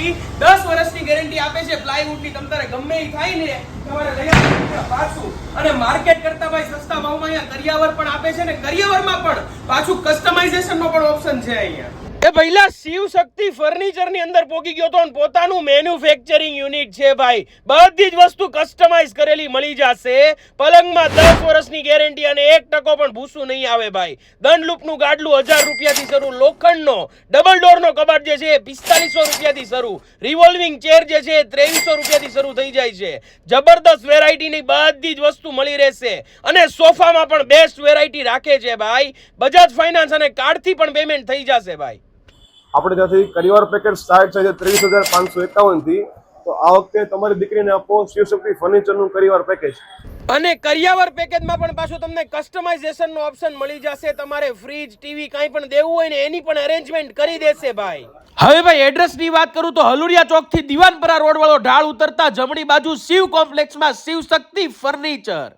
છૂટી દસ વર્ષની ગેરંટી આપે છે. પ્લાયવુડની તમ તમારે ગમે એ થાય ને, તમારે લઈ પાછું. અને માર્કેટ કરતા ભાઈ સસ્તા ભાવમાં અહીંયા કરિયાવર પણ આપે છે ને, કરિયાવરમાં પણ પાછું કસ્ટમાઇઝેશનનો પણ ઓપ્શન છે અહીંયા. એ પહેલા શિવ શક્તિ ફર્નિચર અંદર પોકી ગયો તો પોતાનું મેન્યુફેક્ચરિંગ યુનિટ છે ભાઈ. બધી જ વસ્તુ કસ્ટમાઇઝ કરેલી મળી જશે. પલંગમાં દસ વર્ષની ગેરંટી અને એક ટકો પણ ભૂસું નહીં આવે ભાઈ. દંડલૂપનું ગાડલું હજાર રૂપિયાથી શરૂ, લોખંડનો ડબલ ડોરનો કબાટ જે છે પિસ્તાલીસો રૂપિયાથી શરૂ. રિવોલ્વિંગ ચેર જે છે એ ત્રેવીસો રૂપિયાથી શરૂ થઈ જાય છે. જબરદસ્ત વેરાયટીની બધી જ વસ્તુ મળી રહેશે. અને સોફામાં પણ બેસ્ટ વેરાયટી રાખે છે ભાઈ. બજાજ ફાઇનાન્સ અને કાર્ડથી પણ પેમેન્ટ થઈ જશે ભાઈ. આપણે ત્યાંથી કરિવાર પેકેટ સ્ટાર્ટ છે ત્રેવીસ હજાર પાંચસો એકાવનથી. તો આ વખતે તમારી દીકરીને આપો શિવશક્તિ ફર્નિચરનું કરિવાર પેકેજ અને કરિયાવર પેકેજમાં પણ પાછું તમને કસ્ટમાઇઝેશનનો ઓપ્શન મળી જશે. તમારે ફ્રીજ ટીવી કાંઈ પણ દેવું હોય ને એની પણ અરેન્જમેન્ટ કરી દેશે ભાઈ. હવે ભાઈ એડ્રેસની વાત કરું તો હલુડિયા ચોકથી દિવાનપરા રોડ વાળો ઢાળ ઉતરતા જમણી બાજુ શિવ કોમ્પ્લેક્સમાં શિવશક્તિ ફર્નિચર